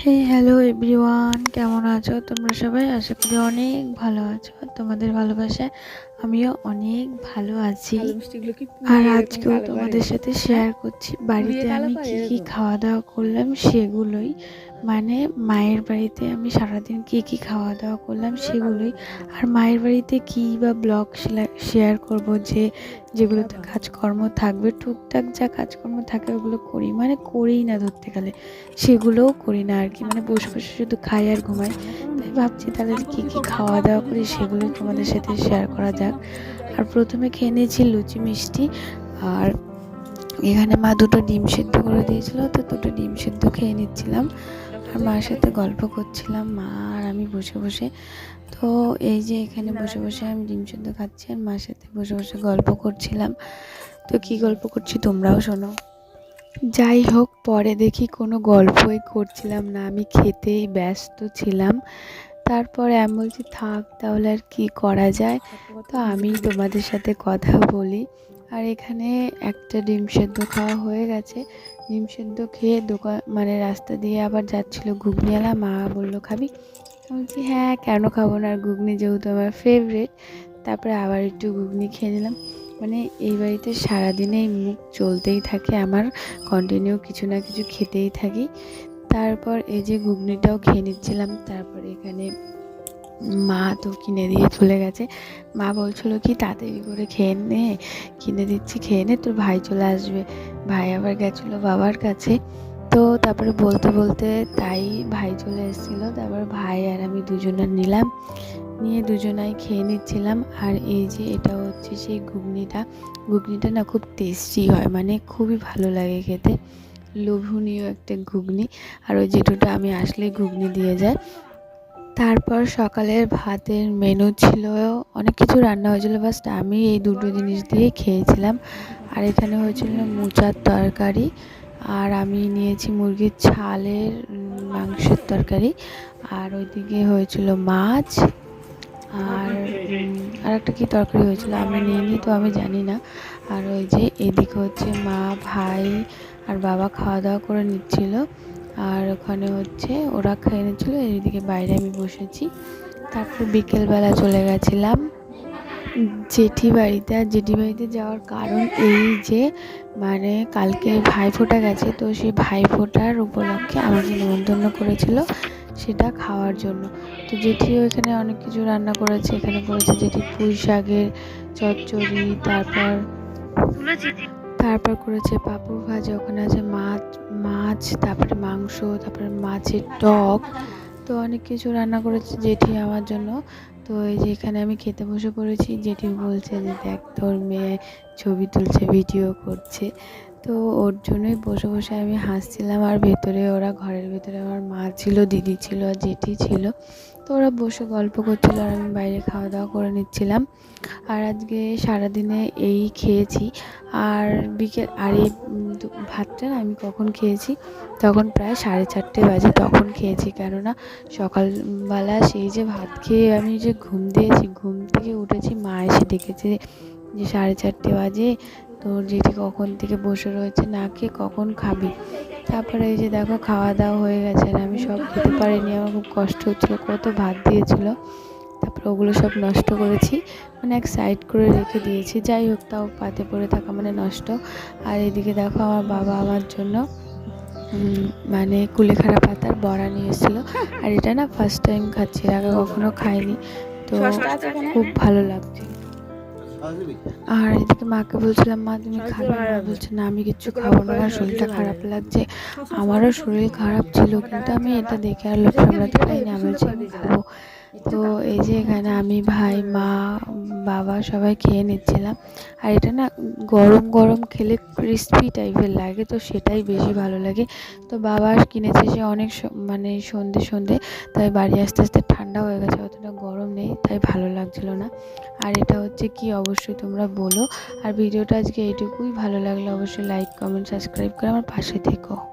হে hello everyone কেমন আছো তোমরা সবাই? আশা করি অনেক ভালো আছো। তোমাদের ভালোবাসায় আমিও অনেক ভালো আছি। আর আজকেও তোমাদের সাথে শেয়ার করছি। বাড়িতে আমি কি কি খাওয়া দাওয়া করলাম সেগুলোই। মানে মায়ের বাড়িতে আমি সারাদিন কি কি খাওয়া দাওয়া করলাম সেগুলোই। আর মায়ের বাড়িতে কি বা ব্লগ শেয়ার করব যে, যেগুলোতে কাজকর্ম থাকবে, টুকটাক যা কাজকর্ম থাকে ওগুলো করি। মানে করিই না ধরতে গেলে, সেগুলোও করি না আর কি মানে বসে বসে শুধু খাই আর ঘুমাই। তাই ভাবছি তাহলে কী কী খাওয়া দাওয়া করি সেগুলো তোমাদের সাথে শেয়ার করা যাক। আর প্রথমে খেয়ে নিয়েছি লুচি, মিষ্টি। আর এখানে মা দুটো ডিম সিদ্ধ করে দিয়েছিল, তো দুটো ডিম সিদ্ধ খেয়ে নিচ্ছিলাম। আর মার সাথে গল্প করছিলাম, মা আর আমি বসে বসে। তো এই যে এখানে বসে বসে আমি ডিম সিদ্ধ খাচ্ছি আর মার সাথে বসে বসে গল্প করছিলাম। তো কি গল্প করছি তোমরাও শোনো। যাই হোক, পরে দেখি কোনো গল্পই করছিলাম না, আমি খেতেই ব্যস্ত ছিলাম। তারপরে আমি বলছি, থাক তাহলে আর কি করা যায়। তো আমি তোমাদের সাথে কথা বলি। আর এখানে একটা ডিম সেদ্ধ খাওয়া হয়ে গেছে। ডিম সেদ্ধ খেয়ে দোকান মানে রাস্তা দিয়ে আবার যাচ্ছিল ঘুগনিওয়ালা, মা বলল, খাবি? বলছি হ্যাঁ কেন খাব না? আর ঘুগনি যেহেতু আমার ফেভারেট তারপরে আবার একটু ঘুগনি খেয়ে নিলাম। মানে এই বাড়িতে সারাদিনেই মুখ চলতেই থাকে, আমার কন্টিনিউ কিছু না কিছু খেতেই থাকি। তারপর এই যে ঘুগনিটাও খেয়ে নিচ্ছিলাম, তারপর এখানে মা তো কিনে দিয়ে চলে গেছে। মা বলছিল, কি তাড়াতাড়ি করে খেয়ে নে, কিনে দিচ্ছি, খেয়ে নে, তোর ভাই চলে আসবে। ভাই আবার গেছিল বাবার কাছে। তো তারপরে বলতে বলতে তাই ভাই চলে এসেছিল। তারপর ভাই আর আমি দুজনে নিলাম। নিয়ে দুজনাই খেয়ে নিচ্ছিলাম। আর এই যে এটা হচ্ছে সেই ঘুগনিটা। ঘুগনিটা না খুব টেস্টি হয় মানে খুবই ভালো লাগে খেতে। লোভনীয় একটা ঘুগনি। আর ওই জেঠুটা আমি আসলে ঘুগনি দিয়ে যায় তারপর সকালের ভাতের মেনু ছিল, অনেক কিছু রান্না হয়েছিল। বাস্ট আমি এই দুটো জিনিস দিয়ে খেয়েছিলাম। আর এখানে হয়েছিল মোচার তরকারি। আর আমি নিয়েছি মুরগির ছালের মাংসের তরকারি। আর ওইদিকে হয়েছিল মাছ। আর আর একটা কী তরকারি হয়েছিল আমি নিইনি তো আমি জানি না। আর ওই যে এদিকে হচ্ছে মা, ভাই আর বাবা খাওয়া দাওয়া করে নিচ্ছিল। আর ওখানে হচ্ছে ওরা খেয়ে নিচ্ছিলো এইদিকে বাইরে আমি বসেছি। তারপর বিকেলবেলা চলে গেছিলাম জেঠি বাড়িতে আর জেঠি বাড়িতে যাওয়ার কারণ এই যে মানে কালকে ভাইফোঁটা গেছে, তো সেই ভাইফোঁটার উপলক্ষে আমাকে নিমন্ত্রণ করেছিল সেটা খাওয়ার জন্য। তো জেঠিও এখানে অনেক কিছু রান্না করেছে, এখানে করেছে জেঠি পুঁই শাকের চচ্চড়ি, তারপর তারপর করেছে পাঁপড় ভাজা ওখানে আছে মাছ মাছ, তারপরে মাংস, তারপরে মাছের টক। তো অনেক কিছু রান্না করেছে জেঠি আমার জন্য। তো এই যে এখানে আমি খেতে বসে পড়েছি। জেঠি বলছে যে দেখ তোর মেয়ে ছবি তুলছে ভিডিও করছে। তো ওর জন্যই বসে বসে আমি হাসছিলাম। আর ভেতরে ওরা, ঘরের ভেতরে আমার মা ছিল, দিদি ছিল, আর জেঠি ছিল। তো ওরা বসে গল্প করছিল আর আমি বাইরে খাওয়া দাওয়া করে নিচ্ছিলাম। আর আজকে সারাদিনে এই খেয়েছি। আর বিকেল, আর এই ভাতটা আমি কখন খেয়েছি? তখন প্রায় সাড়ে চারটে বাজে তখন খেয়েছি। কেননা সকালবেলা সেই যে ভাত খেয়ে আমি যে ঘুম দিয়েছি, ঘুম থেকে উঠেছি, মা এসে ডেকেছে যে সাড়ে চারটে বাজে। তোর জেঠি কখন থেকে বসে রয়েছে না খেয়ে কখন খাবি? তারপরে এই যে দেখো খাওয়া দাওয়া হয়ে গেছে আর আমি সব খেতে পারিনি আমার খুব কষ্ট হচ্ছিল কত ভাত দিয়েছিল। তারপরে ওগুলো সব নষ্ট করেছি মানে এক সাইড করে রেখে দিয়েছি যাই হোক তাও পাতে পড়ে থাকা মানে নষ্ট। আর এদিকে দেখো আমার বাবা আমার জন্য মানে কুলেখাড়া পাতার বড়া নিয়ে এসেছিল। আর এটা না ফার্স্ট টাইম খাচ্ছি আগে কখনো খাইনি তো খুব ভালো লাগছে। আর এদিকে মাকে বলছিলাম মা তুমি খাবে না? বলছে না আমি কিচ্ছু খাব না আমার শরীরটা খারাপ লাগছে। আমারও শরীর খারাপ ছিল কিন্তু আমি এটা দেখে আর লোক সামলাতে পারিনি আমি বলছি আমি খাব তো এই যে এখানে আমি ভাই, মা, বাবা সবাই খেয়ে নিচ্ছিলাম। আর এটা না গরম গরম খেলে ক্রিস্পি টাইপের লাগে, তো সেটাই বেশি ভালো লাগে। তো বাবা কিনেছে সে অনেক মানে সন্ধে সন্ধে, তাই বাড়ি আস্তে আস্তে ঠান্ডা হয়ে গেছে, অতটা গরম নেই, তাই ভালো লাগছিল না। আর এটা হচ্ছে কি অবশ্যই তোমরা বলো। আর ভিডিওটা আজকে এইটুকুই, ভালো লাগলে অবশ্যই লাইক কমেন্ট সাবস্ক্রাইব করে আমার পাশে থেকো।